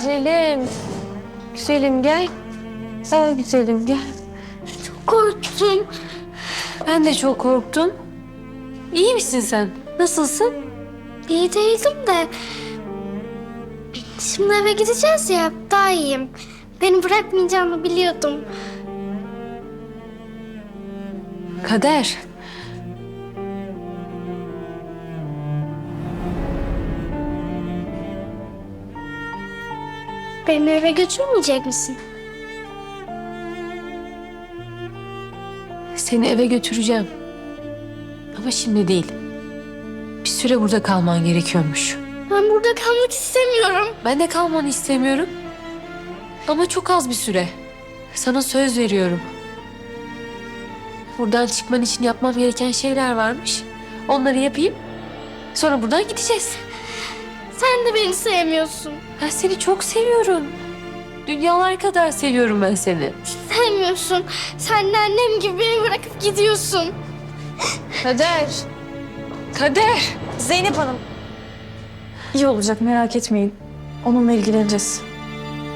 Güzelim. Güzelim gel. Gel güzelim gel. Çok korktum. Ben de çok korktum. İyi misin sen? Nasılsın? İyi değildim de. Şimdi eve gideceğiz ya daha iyiyim. Beni bırakmayacağını biliyordum. Kader. Beni eve götürmeyecek misin? Seni eve götüreceğim. Ama şimdi değil. Bir süre burada kalman gerekiyormuş. Ben burada kalmak istemiyorum. Ben de kalmanı istemiyorum. Ama çok az bir süre. Sana söz veriyorum. Buradan çıkman için yapmam gereken şeyler varmış. Onları yapayım. Sonra buradan gideceğiz. Sen de beni sevmiyorsun. Ben seni çok seviyorum. Dünyalar kadar seviyorum ben seni. Sevmiyorsun. Sen de annem gibi beni bırakıp gidiyorsun. Kader. Kader. Zeynep Hanım. İyi olacak merak etmeyin. Onunla ilgileneceğiz.